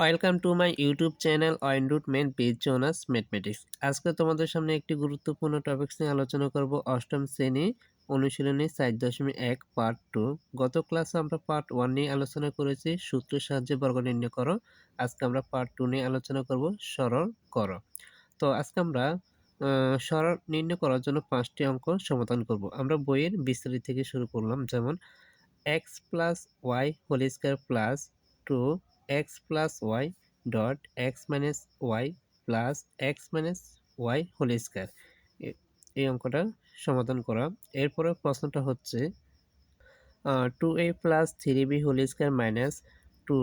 Welcome to my YouTube channel অয়েন রুট মেন page Jonas mathematics আজকে তোমাদের সামনে একটি গুরুত্বপূর্ণ টপিক্স নিয়ে আলোচনা করব অষ্টম শ্রেণি অনুশীলনী সাত দশমিক এক পার্ট টু গত ক্লাসে আমরা পার্ট ওয়ান নিয়ে আলোচনা করেছি সূত্রের সাহায্যে বর্গ নির্ণয় করো। আজকে আমরা পার্ট টু নিয়ে আলোচনা করব, সরল করো। তো আজকে আমরা সরল নির্ণয় করার জন্য পাঁচটি অঙ্ক সমাধান করব। আমরা বইয়ের বিস্তারিত থেকে শুরু করলাম, যেমন X plus Y whole square plus two X plus Y dot X minus Y plus X minus Y whole square এই অঙ্কটা সমাধান করা। এরপরে প্রশ্নটা হচ্ছে two A plus three B whole square minus two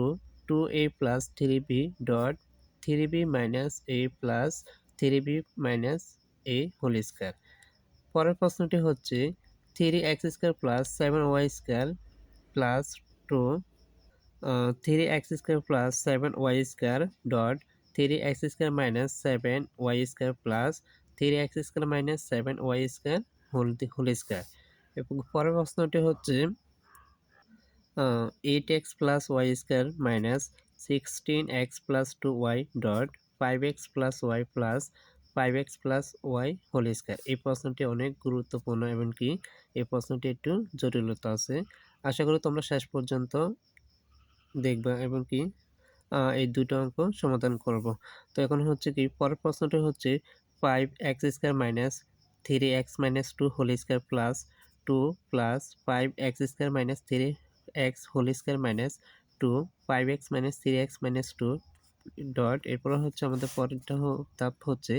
two A plus three B dot three B minus A plus three B minus A whole square পরের প্রশ্নটি হচ্ছে three X square plus seven Y square plus two three X square plus seven Y square dot three X square minus seven Y square plus three X square minus seven Y square whole whole square এবং পরের প্রশ্নটি হচ্ছে eight X plus Y square minus sixteen X plus two Y dot five X plus Y plus five X plus Y whole square এই প্রশ্নটি অনেক গুরুত্বপূর্ণ এমনকি এই প্রশ্নটি একটু জটিলতা আছে। আশা করি তোমরা শেষ পর্যন্ত দেখবা এবং কি এই দুটো অঙ্ক সমাধান করব। তো এখন হচ্ছে কি, পরের প্রশ্নটা হচ্ছে five X square minus three X minus two whole square plus two plus five X square minus three X whole square minus two five X minus three X minus two dot এরপর হচ্ছে আমাদের পরেরটা ধাপ হচ্ছে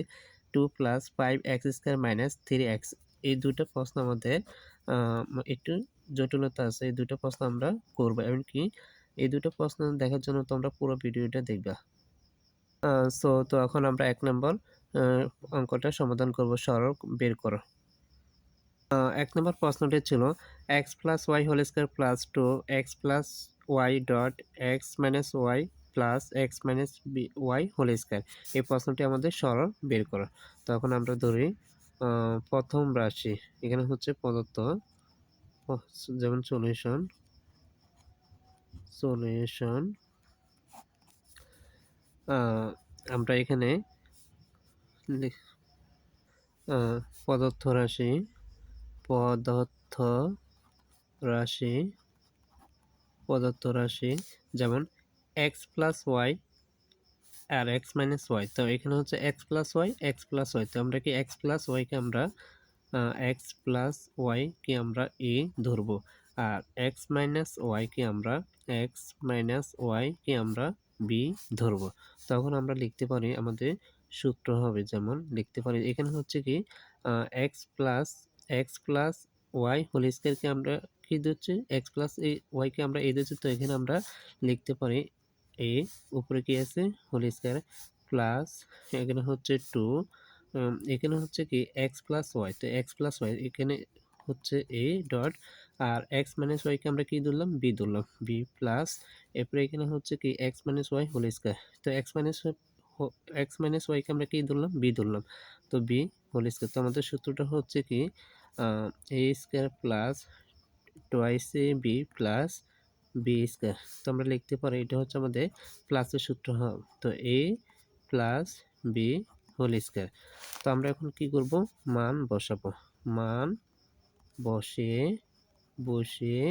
two plus five X square minus three X এই দুটো প্রশ্ন আমাদের একটু জটিলতা আছে, এই দুটো প্রশ্ন আমরা করব। এমনকি এই দুটো প্রশ্ন দেখার জন্য তোমরা পুরো ভিডিওটা দেখবা। সো তো এখন আমরা এক নম্বর অঙ্কটা সমাধান করব, সরল বের করো। এক নম্বর প্রশ্নটি ছিল x plus y whole square plus two x plus y dot x minus y plus x minus b y whole square এই প্রশ্নটি আমাদের সরল বের করো। তখন আমরা ধরি প্রথম রাশি, এখানে হচ্ছে প্রদত্ত যেমন সলিউশন সলিউশন আমরা এখানে পদার্থ রাশি পদার্থ রাশি পদার্থ রাশি, যেমন এক্স প্লাস ওয়াই আর এক্স মাইনাস ওয়াই তো এখানে হচ্ছে x plus y x plus y তো আমরা কি এক্স প্লাস ওয়াইকে আমরা এক্স প্লাস ওয়াইকে আমরা এ ধরবো। আর এক্স মাইনাস ওয়াইকে আমরা এক্স মাইনাস ওয়াইকে আমরা বি ধরব। তখন আমরা লিখতে পারি আমাদের সূত্র হবে যেমন লিখতে পারি, এখানে হচ্ছে কি x plus x plus y whole স্কোয়ারকে আমরা কি দিচ্ছি এক্স প্লাস এই ওয়াইকে আমরা এই দিচ্ছি তো এখানে আমরা লিখতে পারি এ উপরে কি আছে? হোল স্কোয়ার প্লাস এখানে হচ্ছে টু এখানে হচ্ছে কি এক্স প্লাস ওয়াই তো এক্স প্লাস ওয়াই এখানে হচ্ছে এ ডট আর এক্স মাইনাস ওয়াইকে আমরা কি ধরলাম? বি ধরলাম। বি প্লাস এরপরে এখানে হচ্ছে কি x minus y whole square তো এক্স মাইনাস এক্স মাইনাস ওয়াইকে আমরা কি ধরলাম? বি ধরলাম। তো বি হোল স্কোয়ার তো আমাদের সূত্রটা হচ্ছে কি a square plus twice a b plus b square তো আমরা লিখতে পারি, এটা হচ্ছে আমাদের প্লাসের সূত্র হবে তো a plus b whole square তো আমরা এখন কি করব? মান বসাবো। মান বসিয়ে বসিয়ে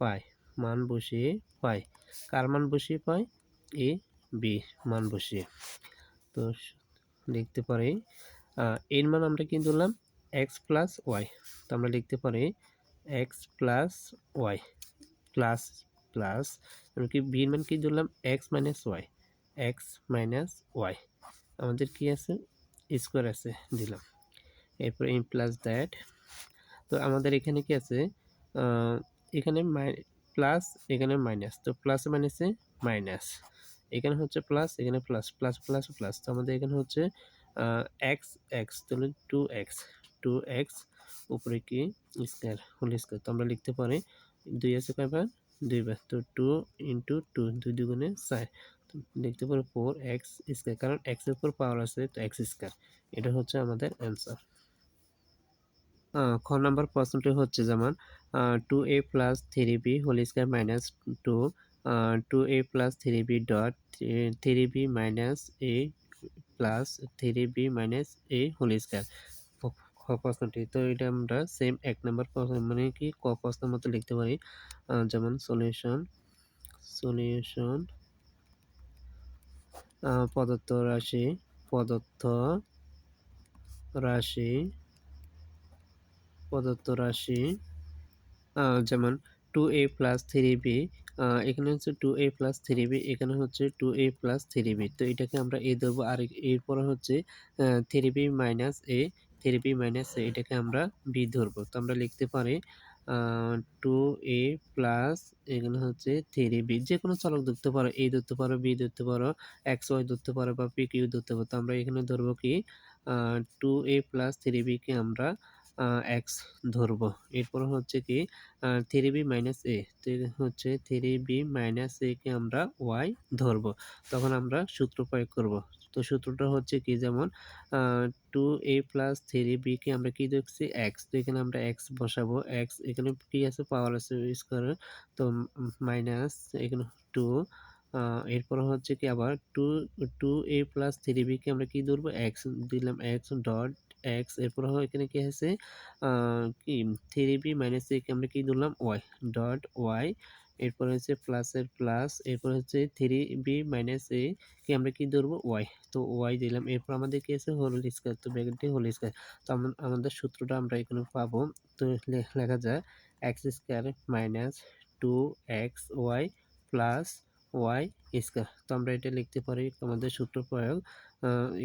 পাই মান বসিয়ে পাই কার মান বসিয়ে পাই এ, বি মান বসিয়ে তো লিখতে পারি এর মান আমরা কি ধরলাম? এক্স প্লাস ওয়াই তো আমরা লিখতে পারি x plus y plus plus কি, বির মান কি ধরলাম? X minus y x minus y আমাদের কি আছে? স্কোয়ার আছে, দিলাম। এরপরে ইন প্লাস দ্যাট তো আমাদের এখানে কি আছে? এখানে প্লাস, এখানে মাইনাস। তো প্লাস মাইনাসে মাইনাস। এখানে হচ্ছে প্লাস, এখানে প্লাস প্লাস প্লাস প্লাস। তো আমাদের এখানে হচ্ছে এক্স এক্স তাহলে টু এক্স টু এক্স উপরে কি? স্কোয়ার হোল স্কোয়ার তো আমরা লিখতে পারি দুই আছে কয়বার দুইবার তো টু ইন্টু টু দুই দুগুণে চার। লিখতে পারি ফোর এক্স স্কোয়ার কারণ এক্সের উপর পাওয়ার আছে, তো এক্স স্কোয়ার এটা হচ্ছে আমাদের অ্যান্সার খ নম্বর প্রশ্নটি হচ্ছে যেমন two a plus three b whole square minus two two a plus three b dot three b minus a plus three b minus a whole square প্রশ্নটি, তো এটা আমরা সেম এক নম্বর মানে কি ক প্রশ্নের মতো লিখতে পারি। যেমন সলিউশন সলিউশন প্রদত্ত রাশি প্রদত্ত রাশি প্রদত্ত রাশি যেমন two a plus three b এখানে হচ্ছে two a plus three b এখানে হচ্ছে two a plus three b তো এটাকে আমরা এ ধরবো। আর এরপরে হচ্ছে three b minus a three b minus a এটাকে আমরা বি ধরবো। তো আমরা লিখতে পারি টু এ প্লাস এখানে হচ্ছে থ্রি বি যে কোনো চলক ধরতে পারো এ ধরতে পারো বি ধরতে পারো এক্স ওয়াই ধরতে পারো বা পি কিউ ধরতে পারো। তো আমরা এখানে ধরবো কি টু এ প্লাস থ্রি বিকে আমরা এক্স ধরবো। এরপর হচ্ছে কি থ্রি বি মাইনাস এ হচ্ছে থ্রি বি মাইনাস এ কে আমরা ওয়াই ধরবো। তখন আমরা সূত্র প্রয়োগ করব। তো সূত্রটা হচ্ছে কি, যেমন two a plus three b কে আমরা কি দেখছি? এক্স তো এখানে আমরা এক্স বসাবো। এক্স এখানে কি আছে? পাওয়ার আছে স্কোয়ার তো মাইনাস এখানে টু এরপর হচ্ছে কি আবার two two a plus three b কে আমরা কি ধরবো? এক্স দিলাম এক্স ডট এক্স এরপর এখানে কি আছে? কি? থ্রি বি মাইনাস এ কে আমরা কি ধরলাম? ওয়াই ডট ওয়াই এরপর হচ্ছে প্লাসের প্লাস এরপর হচ্ছে থ্রি বি মাইনাস এ কে আমরা কি ধরবো? ওয়াই তো ওয়াই দিলাম। এরপর আমাদের কি আছে? হোল স্কোয়ার তো ব্যাকেটটি হোল স্কোয়ার তো আমাদের সূত্রটা আমরা এখানে পাবো। তো লেখা যায় x square minus two x y plus y square তো আমরা এটা লিখতে পারি আমাদের সূত্র প্রয়োগ।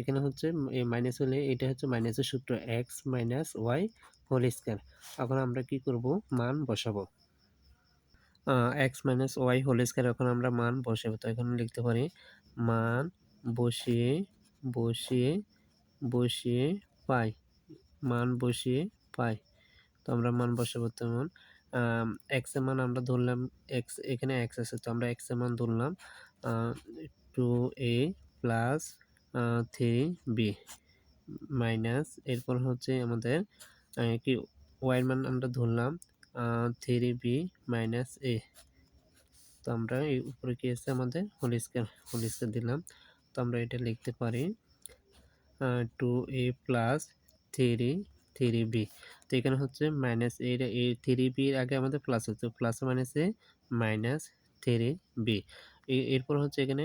এখানে হচ্ছে মাইনাস হলে এটা হচ্ছে মাইনাসের সূত্র x minus y whole square এখন আমরা কি করব? মান বসাবো। X minus y whole square এখন আমরা মান বসাবো। তো এখানে লিখতে পারি, মান বসিয়ে বসিয়ে বসিয়ে পাই। মান বসিয়ে পাই। তো আমরা মান বসাবো তেমন। এক্সের মান আমরা ধরলাম এক্স এখানে এক্স আছে। তো আমরা এক্সের মান ধরলাম two a plus three b minus এরপর হচ্ছে আমাদের কি ওয়াইয়ের মান আমরা ধরলাম থ্রি বি মাইনাস এ তো আমরা এই উপরে কি আছে আমাদের? হোল স্কোয়ার দিলাম। তো আমরা এটা লিখতে পারি two a plus three three b তো এখানে হচ্ছে মাইনাস এটা এই থ্রি বির আগে আমাদের প্লাস হচ্ছে প্লাস মাইনাসে মাইনাস থ্রি বি এরপর হচ্ছে এখানে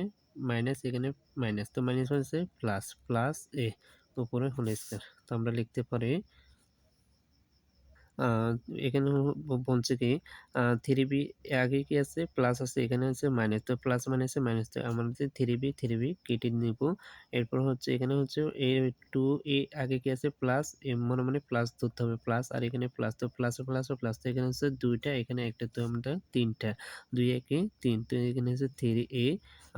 মাইনাস এখানে মাইনাস তো মাইনাস হচ্ছে প্লাস প্লাস এ, উপরে হোল স্কোয়ার তো আমরা লিখতে পারি এখানে বলছে কি থ্রি বি আগে কি আছে প্লাস আছে, এখানে আছে মাইনাস তো প্লাস মাইনাসে মাইনাস তো আমাদের থ্রি বি থ্রি বি কেটে নিব, এরপর হচ্ছে এখানে হচ্ছে এ টু এ আগে কি আছে প্লাস মনে মনে প্লাস ধরতে হবে প্লাস আর এখানে প্লাস তো প্লাস প্লাস প্লাস তো এখানে হচ্ছে দুইটা, এখানে একটা, তো আমরা তিনটা। দুই একে তিন, তো এখানে হচ্ছে থ্রি এ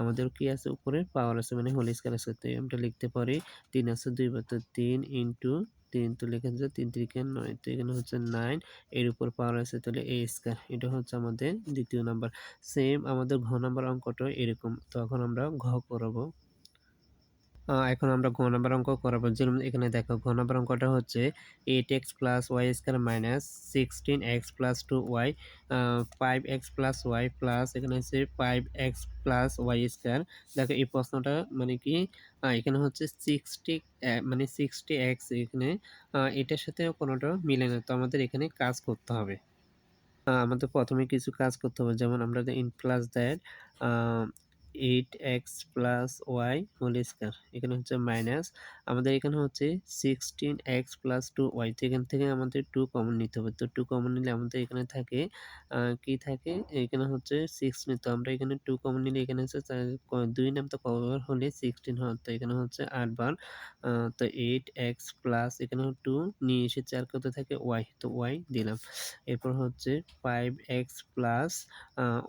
আমাদের কি আছে উপরে? পাওয়ার আছে মানে হোল স্কয়ার আছে। তো আমরা লিখতে পারি, তিন আছে দুই বার তো তিন ইন্টু তিন, তো লেখা যায় তিন তিরিকে নয়। তো এখানে হচ্ছে নাইন এর উপর পাওয়ার আছে তাহলে এ স্কোয়ার এটা হচ্ছে আমাদের দ্বিতীয় নাম্বার সেম আমাদের ঘ নাম্বার অঙ্কটা এরকম। তো এখন আমরা ঘ করাবো এখন আমরা ঘ নাম্বার অঙ্ক করাবো। যেমন এখানে দেখো, ঘ নাম্বার অঙ্কটা হচ্ছে eight x plus y square minus sixteen x plus two y five x plus y plus এখানে হচ্ছে five x plus y square দেখো এই প্রশ্নটা মানে কি এখানে হচ্ছে সিক্সটি মানে সিক্সটি এক্স এখানে এটার সাথে কোনোটা মিলে না। তো আমাদের এখানে কাজ করতে হবে। আমাদের প্রথমে কিছু কাজ করতে হবে। যেমন আমরা in plus that eight x plus y whole square. এখানে হচ্ছে মাইনাস। আমাদের এখানে হচ্ছে sixteen x plus two y. তো এখান থেকে আমাদের টু কমন নিতে হবে। তো টু কমন নিলে আমাদের এখানে থাকে কি থাকে? এখানে হচ্ছে সিক্স নিতে আমরা এখানে টু কমন নিলে এখানে হচ্ছে দুই নাম তো কভার হলে সিক্সটিন হয়। তো এখানে হচ্ছে আটবার তো এইট এক্স প্লাস এখানে টু নিয়ে এসে চার কত থাকে? ওয়াই। তো ওয়াই দিলাম। এরপর হচ্ছে ফাইভ এক্স প্লাস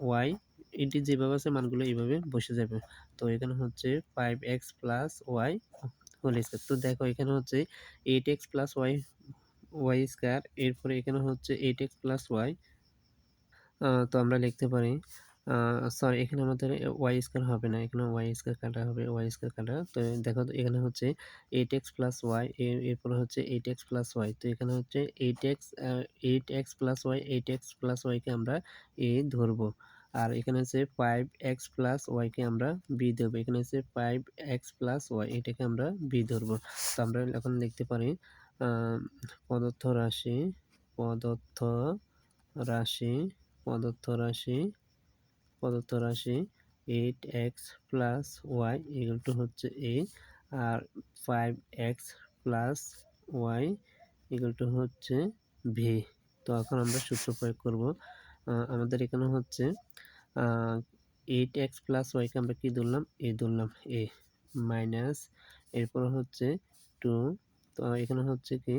ওয়াই এটি যেভাবে আছে মানগুলো এইভাবে বসে যাবে। তো এখানে হচ্ছে five x plus y whole square তো দেখো এখানে হচ্ছে eight x plus y y square এরপরে এখানে হচ্ছে এইট এক্স প্লাস ওয়াই তো আমরা লিখতে পারি সরি এখানে আমাদের ওয়াই স্কোয়ার হবে না, এখানে ওয়াই স্কোয়ার কাটা হবে ওয়াই স্কোয়ার কাটা। তো দেখো এখানে হচ্ছে এইট এক্স প্লাস ওয়াই এরপরে হচ্ছে এইট এক্স প্লাস ওয়াই তো এখানে হচ্ছে eight x eight x plus y eight x plus ওয়াইকে আমরা এ ধরবো। আর এখানে হচ্ছে ফাইভ এক্স প্লাস ওয়াইকে আমরা বি ধরবো। এখানে হচ্ছে ফাইভ এক্স প্লাস ওয়াই এটাকে আমরা বি ধরবো। তো আমরা এখন লিখতে পারি পদার্থ রাশি পদার্থ রাশি পদার্থ রাশি পদার্থ রাশি eight x plus y equal to হচ্ছে a R five x plus y equal to হচ্ছে ভি তো এখন আমরা সূত্র প্রয়োগ করব। আমাদের এখানে হচ্ছে এইট এক্স প্লাস ওয়াইকে আমরা কী ধরলাম? এ ধরলাম। এ মাইনাস এরপর হচ্ছে টু তো এখানে হচ্ছে কি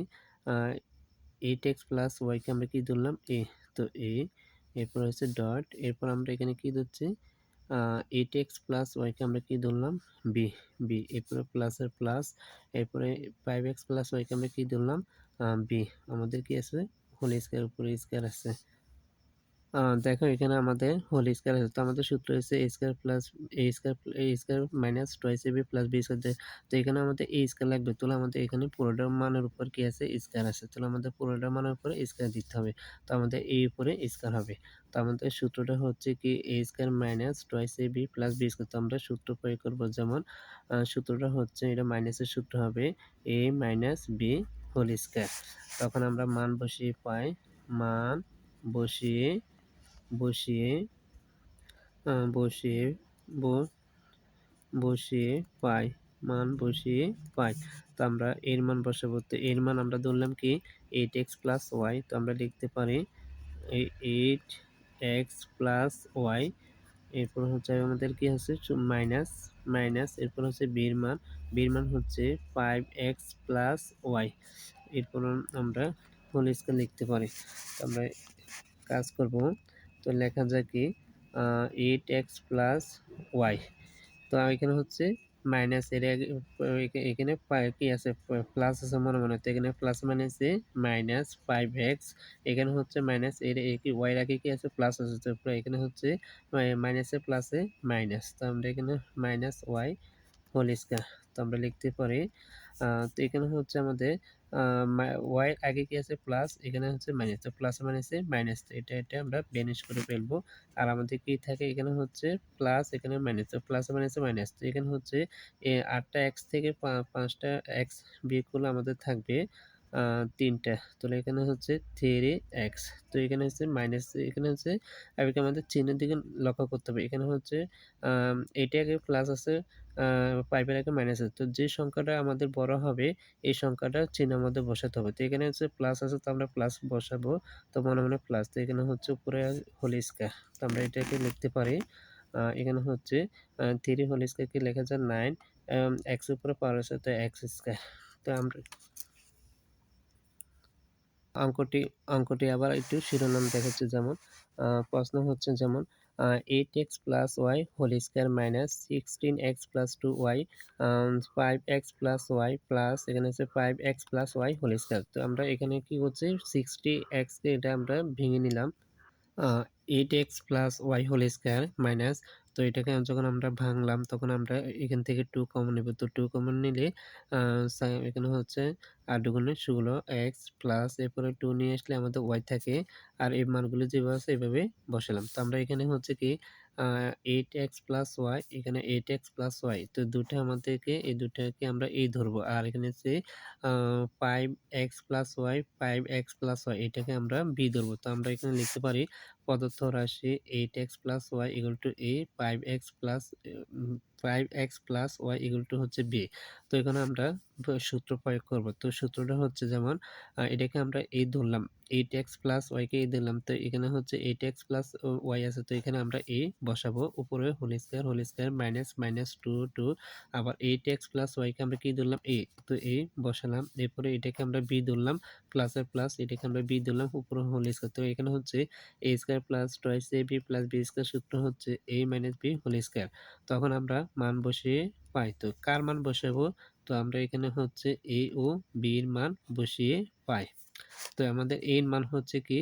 এইট এক্স প্লাস ওয়াইকে আমরা কী ধরলাম? এ তো এ এরপর হচ্ছে ডট এরপর আমরা এখানে কী ধরছি? এইট এক্স প্লাস ওয়াইকে আমরা কী ধরলাম? বি বি এরপরে প্লাসের প্লাস এরপরে ফাইভ এক্স প্লাস ওয়াইকে আমরা কী ধরলাম? বি আমাদের কি আছে? হোল স্কোয়ার উপরে স্কোয়ার আছে। দেখো এখানে আমাদের হোল স্কোয়ার আছে। তো আমাদের সূত্র হচ্ছে a square plus a square a square minus twice a b plus b square তো এখানে আমাদের এ স্কোয়ার লাগবে। তাহলে আমাদের এখানে পুরোটার মানের উপর কি আছে? স্কোয়ার আছে। তাহলে আমাদের পুরোটার মানের উপরে স্কোয়ার দিতে হবে। তো আমাদের এই উপরে স্কোয়ার হবে। তো আমাদের সূত্রটা হচ্ছে কি a square minus twice a b plus b square তো আমরা সূত্র প্রয়োগ করব। যেমন সূত্রটা হচ্ছে এটা মাইনাসের সূত্র হবে a minus b whole square তখন আমরা মান বসিয়ে পাই। মান বসিয়ে বসিয়ে বসিয়ে বসিয়ে পাই, মান বসিয়ে পাই। তো আমরা এর মান বসাবো। তো এর মান আমরা ধরলাম কি এইট এক্স প্লাস ওয়াই তো আমরা লিখতে পারি এইট এক্স প্লাস ওয়াই এরপর হচ্ছে আমাদের কি হচ্ছে মাইনাস মাইনাস এরপর হচ্ছে বীর মান। বীর মান হচ্ছে ফাইভ এক্স প্লাস ওয়াই এরপর আমরা হোল স্কেল লিখতে পারি। আমরা কাজ করব। তো লেখা যায় কি এইট এক্স প্লাস ওয়াই তো এখানে হচ্ছে মাইনাস এর এখানে কি আছে? প্লাস আছে মনে মনে। তো এখানে প্লাস মাইনাসে মাইনাস ফাইভ এক্স এখানে হচ্ছে মাইনাস এর ওয়াই আগে কি আছে? প্লাস আছে। তো এখানে হচ্ছে মাইনাসে প্লাসে মাইনাস তো আমরা এখানে মাইনাস ওয়াই হোল স্কোয়ার তো আমরা লিখতে পারি তো এখানে হচ্ছে আমাদের ওয়াই আগে কি আছে? প্লাস এখানে হচ্ছে মাইনাস তো প্লাস মাইনাসে মাইনাস এটা এটা আমরা বেনিশ করে ফেলব। আর আমাদের কি থাকে? এখানে হচ্ছে প্লাস এখানে মাইনাস তো প্লাস মাইনাসে মাইনাস তো এখানে হচ্ছে আটটা এক্স থেকে পাঁচটা এক্স বিয়োগ করলে আমাদের থাকবে তিনটা। তাহলে এখানে হচ্ছে থ্রি এক্স তো এখানে হচ্ছে মাইনাস এখানে হচ্ছে আমাদের চিহ্নের দিকে লক্ষ্য করতে হবে। এখানে হচ্ছে এটা আগে প্লাস আছে পাইপের আগে মাইনাস আছে। তো যে সংখ্যাটা আমাদের বড় হবে, এই সংখ্যাটা চিহ্নের মধ্যে বসাতে হবে। তো এখানে হচ্ছে প্লাস আছে, তো আমরা প্লাস বসাবো, তো মনে মনে প্লাস তো এখানে হচ্ছে উপরে হোল স্কোয়ার তো আমরা এটাকে লিখতে পারি এখানে হচ্ছে থ্রি হোল লেখা যায় নাইন এক্স উপরে পাওয়ার আছে, তো এক্স স্কোয়ার তো আমরা অঙ্কটি অঙ্কটি আবার একটু শিরোনাম দেখাচ্ছে যেমন প্রশ্ন হচ্ছে যেমন eight x plus y whole square minus sixteen x plus two y five x plus y plus এখানে হচ্ছে five x plus y whole square. তো আমরা এখানে কি হচ্ছে সিক্সটি এক্সকে এটা আমরা ভেঙে নিলাম eight x plus y whole square minus তো এটাকে যখন আমরা ভাঙলাম, তখন আমরা এখান থেকে টু কমন নেব। তো টু কমন নিলে এখানে হচ্ছে আর দুগুণে ষোলো এক্স প্লাস এরপরে টু নিয়ে আসলে আমাদের ওয়াই থাকে। আর এই মানগুলো যেভাবে আছে এভাবে বসালাম। তো আমরা এখানে হচ্ছে কি এইট এক্স প্লাস ওয়াই, এখানে এইট এক্স প্লাস ওয়াই, তো দুটো আমাদেরকে, এই দুটাকে আমরা এই ধরবো। আর এখানে হচ্ছে five x plus y five x plus y, এটাকে আমরা বি ধরবো। তো আমরা এখানে লিখতে পারি, প্রদত্ত রাশি eight x plus y equal to a five x plus five x plus y equal to হচ্ছে বি তো এখানে আমরা সূত্র প্রয়োগ করব। তো সূত্রটা হচ্ছে যেমন এটাকে আমরা এই ধরলাম এইট এক্স প্লাস ওয়াইকে এই দিলাম তো এখানে হচ্ছে এইট এক্স প্লাস ওয়াই আছে, তো এখানে আমরা এ বসাবো, উপরে whole square whole square minus minus two two আবার এইট এক্স প্লাস ওয়াইকে আমরা কি ধরলাম? এ তো এ বসালাম, এরপরে এটাকে আমরা বি ধরলাম প্লাসের প্লাস এটাকে আমরা বি ধরলাম, উপরে হোল স্কোয়ার তো এখানে হচ্ছে a square plus twice a b plus b square সূত্র হচ্ছে a minus b whole square তখন আমরা মান বসিয়ে পাই, তো কার মান বসাবো? তো আমরা এখানে হচ্ছে এ ও বি এর মান বসিয়ে পাই। তো আমাদের এর মান হচ্ছে কি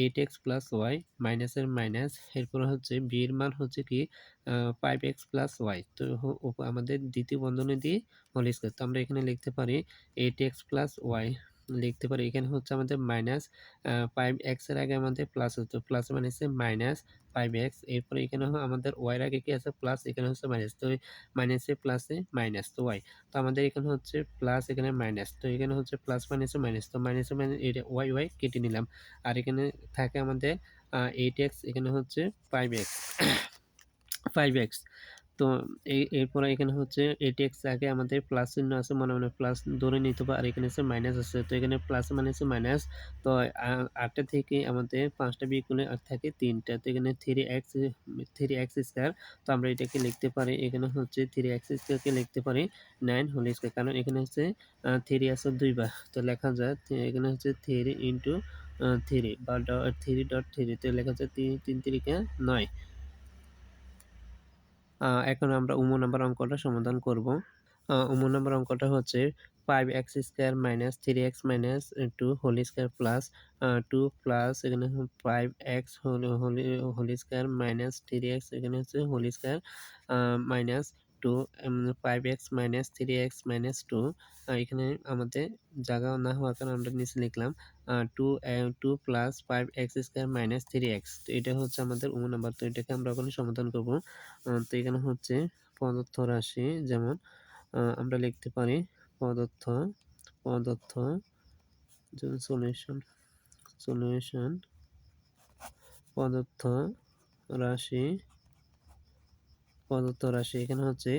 এইট এক্স প্লাস ওয়াই মাইনাসের মাইনাস এরপর হচ্ছে বি এর মান হচ্ছে কি ফাইভ এক্স প্লাস ওয়াই তো আমাদের দ্বিতীয় বন্ধনী দিয়ে হোল তো আমরা এখানে লিখতে পারি এইট এক্স প্লাস ওয়াই লিখতে পারি। এখানে হচ্ছে আমাদের মাইনাস ফাইভ এক্সের আগে আমাদের প্লাস হতো। প্লাস মানে হচ্ছে মাইনাস ফাইভ এক্স এরপরে এখানে আমাদের ওয়াইয়ের আগে কি আছে? প্লাস এখানে হচ্ছে মাইনাস তো মাইনাসে প্লাসে মাইনাস তো ওয়াই তো আমাদের এখানে হচ্ছে প্লাস এখানে মাইনাস তো এখানে হচ্ছে প্লাস মাইনাসে মাইনাস তো মাইনাসে মাইনাস এটা ওয়াই ওয়াই কেটে নিলাম। আর এখানে থাকে আমাদের এইট এক্স এখানে হচ্ছে ফাইভ এক্স ফাইভ এক্স তো এই এরপরে এখানে হচ্ছে এটি এক্স আগে আমাদের প্লাস চিহ্ন আছে, মনে মনে প্লাস ধরে নিতে হবে আর এখানে হচ্ছে মাইনাস আছে। তো এখানে প্লাস মানে হচ্ছে মাইনাস তো আটটা থেকে আমাদের পাঁচটা বিয়োগ আর থাকে তিনটা। তো এখানে three x three x square তো আমরা এটাকে লিখতে পারি। এখানে হচ্ছে থ্রি এক্স স্কোয়ারকে লিখতে পারি নাইন হোল স্কোয়ার কারণ এখানে হচ্ছে থ্রি আছে দুইবার তো লেখা যায় এখানে হচ্ছে থ্রি ইন্টু থ্রি বা থ্রি ডট থ্রি তো লেখা যায় তিন তিন তিরিকে নয়। এখন আমরা উমো নাম্বার অঙ্কটা সমাধান করব। উমো নাম্বার অঙ্কটা হচ্ছে five x square minus three x minus two whole square plus two plus এখানে five x whole whole square minus three x এখানে হচ্ছে whole square minus two five x minus three x minus two এখানে আমাদের জায়গা না হওয়ার কারণে আমরা নিচে লিখলাম two two plus five x square minus three x তো এটা হচ্ছে আমাদের উম নাম্বার তো এটাকে আমরা ওখানে সমাধান করব। তো এখানে হচ্ছে পদার্থ রাশি যেমন আমরা লিখতে পারি পদার্থ পদার্থ সলিউশন সলিউশন পদার্থ রাশি প্রদত্ত রাশি। এখানে হচ্ছে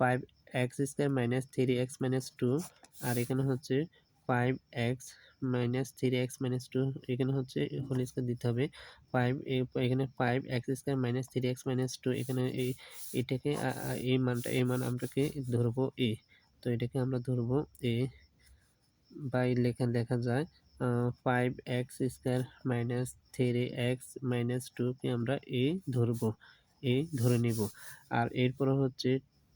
five x square minus three x minus two আর এখানে হচ্ছে five x minus three x minus two এখানে হচ্ছে হোল স্কোয়ার দিতে হবে। ফাইভ এখানে five x square minus three x minus two এখানে এই, এটাকে এই মানটা, এই মান আমরাকে ধরবো এ তো এটাকে আমরা ধরবো এ বাই লেখা লেখা যায় five x square minus three x minus টুকে আমরা এ ধরবো। এ ধরে নিব। আর এরপরে হচ্ছে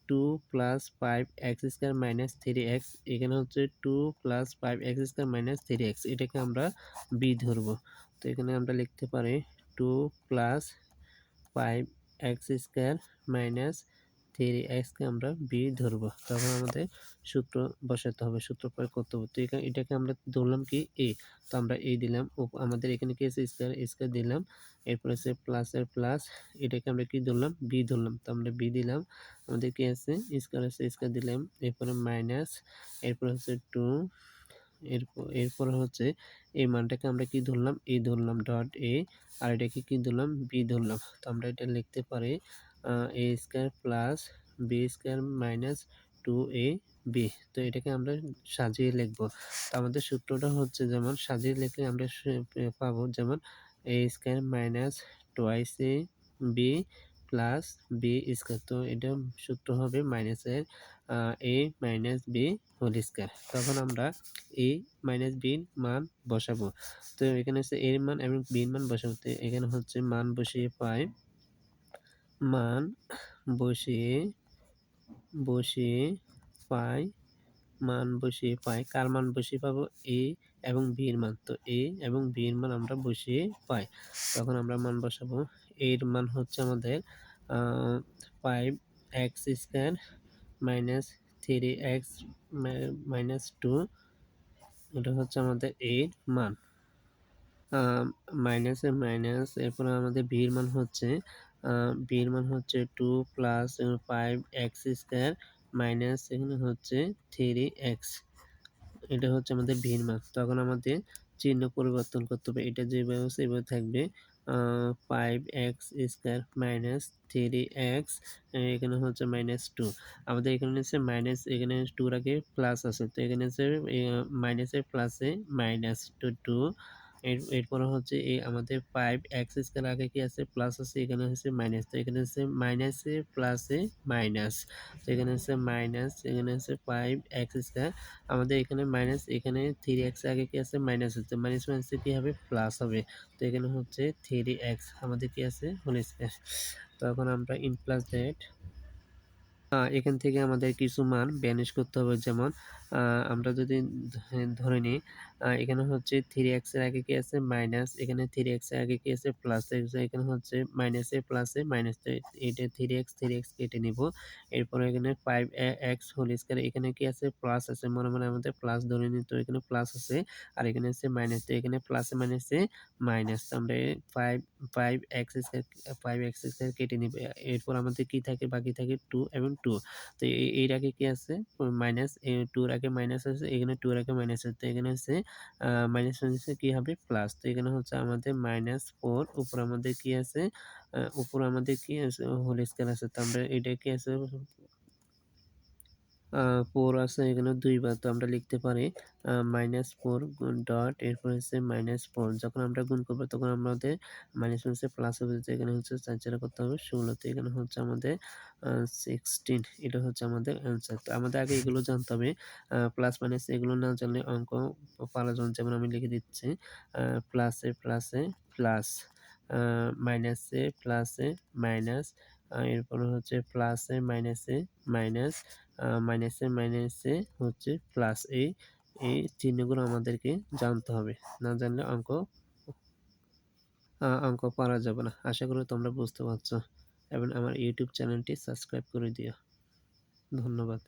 two plus five x square minus three x এখানে হচ্ছে two plus five x square minus three x এটাকে আমরা বি ধরবো। তো এখানে আমরা লিখতে পারি two plus five x square minus three এক্সকে আমরা বি ধরবো। তখন আমাদের সূত্র বসাতে হবে, সূত্র প্রয়োগ করতে হবে। তো এখানে এটাকে আমরা ধরলাম কি এ তো আমরা এ দিলাম। আমাদের এখানে কি আছে? স্কোয়ার স্কোয়ার দিলাম। এরপরে আছে প্লাসের প্লাস এটাকে আমরা কি ধরলাম? বি ধরলাম। তো আমরা বি দিলাম। আমাদের কি আছে? স্কোয়ার আছে স্কোয়ার দিলাম। এরপরে মাইনাস এরপরে হচ্ছে টু এরপর, এরপরে হচ্ছে এই মানটাকে আমরা কি ধরলাম? এ ধরলাম ডট এ আর এটাকে কি ধরলাম? বি ধরলাম। তো আমরা এটা লিখতে পারি a square plus b square minus two a b তো এটাকে আমরা সাজিয়ে লিখব। তো আমাদের সূত্রটা হচ্ছে যেমন, সাজিয়ে লিখলে আমরা পাবো যেমন a square minus twice a b plus b square তো এটা সূত্র হবে মাইনাসের a minus b whole square তখন আমরা এ মাইনাস বির মান বসাবো। তো এখানে হচ্ছে এর মান এবং বির মান বসাবো। তো এখানে হচ্ছে মান বসিয়ে পাই মান বসিয়ে বসিয়ে পাই, মান বসিয়ে পাই। কার মান বসিয়ে পাবো? এ এবং বির মান। তো এ এবং বির মান আমরা বসিয়ে পাই। তখন আমরা মান বসাবো। এর মান হচ্ছে আমাদের five x square minus three x minus two এটা হচ্ছে আমাদের এর মান। মাইনাসে মাইনাস এরপরে আমাদের ভির মান হচ্ছে ভির মান হচ্ছে two plus five x square minus এখানে হচ্ছে থ্রি এক্স এটা হচ্ছে আমাদের ভির মান। তখন আমাদের চিহ্ন পরিবর্তন করতে হবে। এটা যেভাবে সেভাবে থাকবে five x square minus three x এখানে হচ্ছে মাইনাস টু আমাদের এখানে হচ্ছে মাইনাস এখানে টুর আগে প্লাস আছে। তো এখানে হচ্ছে মাইনাসের প্লাসে মাইনাস টু টু এর এরপরে হচ্ছে এই আমাদের ফাইভ এক্স স্কোয়ার আগে কি আছে? প্লাস আছে, এখানে হচ্ছে মাইনাস তো এখানে হচ্ছে মাইনাসে প্লাসে মাইনাস তো এখানে হচ্ছে মাইনাস এখানে হচ্ছে ফাইভ এক্স স্কোয়ার আমাদের এখানে মাইনাস এখানে থ্রি এক্স আগে কি আছে? মাইনাস হচ্ছে। মাইনাস মাইনাসে কি হবে? প্লাস হবে। তো এখানে হচ্ছে থ্রি এক্স আমাদের কি আছে? হোল স্কোয়ার তখন আমরা ইন প্লাস দ্যাট এখান থেকে আমাদের কিছু মান ব্যানিশ করতে হবে। যেমন আমরা যদি ধরে নিই এখানে হচ্ছে 3x এর আগে কি আছে? মাইনাস এখানে 3x এর আগে কি আছে? প্লাস এখানে হচ্ছে মাইনাসে প্লাসে মাইনাস এটা 3x 3x কেটে নিব। এরপর এখানে ফাইভ এক্স হোল স্কয়ার এখানে কি আছে? প্লাস আছে, মনে মনে আমাদের প্লাস ধরে নিই, তো এখানে প্লাস আছে, আর এখানে আছে মাইনাস তো এখানে প্লাসে মাইনাসে মাইনাস আমরা 5 5x স্কয়ার 5x স্কয়ার কেটে নিব। এরপর আমাদের কি থাকে? বাকি থাকে টু এবং টু তো এর আগে কি আছে? মাইনাস টুর আগে মাইনাস আছে, এখানে টুর আগে মাইনাস আছে, তো এখানে হচ্ছে মাইনাস মাইনাসে কি হবে? প্লাস তো এখানে হচ্ছে আমাদের মাইনাস ফোর উপর আমাদের কি আছে? উপর আমাদের কি আছে? হোল স্কেল আছে, তো আমরা এটা কি আছে? ফোর আছে এখানে দুইবার তো আমরা লিখতে পারি। মাইনাস ফোর ডট এরপর হচ্ছে মাইনাস ফোর যখন আমরা গুণ করব, তখন আমাদের মাইনাস হচ্ছে প্লাস হবে এখানে হচ্ছে চার করতে হবে, ষোলো। এখানে হচ্ছে আমাদের সিক্সটিন এটা হচ্ছে আমাদের অ্যান্সার তো আমাদের আগে এগুলো জানতে হবে। প্লাস মাইনাস এগুলো না জানলে অঙ্ক পারা যান যেমন আমি লিখে দিচ্ছি। প্লাসে প্লাসে প্লাস মাইনাসে প্লাসে মাইনাস এরপর হচ্ছে প্লাসে মাইনাসে মাইনাস মাইনাসে মাইনাসে হচ্ছে প্লাস এই এই চিহ্নগুলো আমাদেরকে জানতে হবে। না জানলে অঙ্ক অঙ্ক পারা যাবে না। আশা করি তোমরা বুঝতে পারছ। এবং আমার ইউটিউব চ্যানেলটি সাবস্ক্রাইব করে দিও। ধন্যবাদ।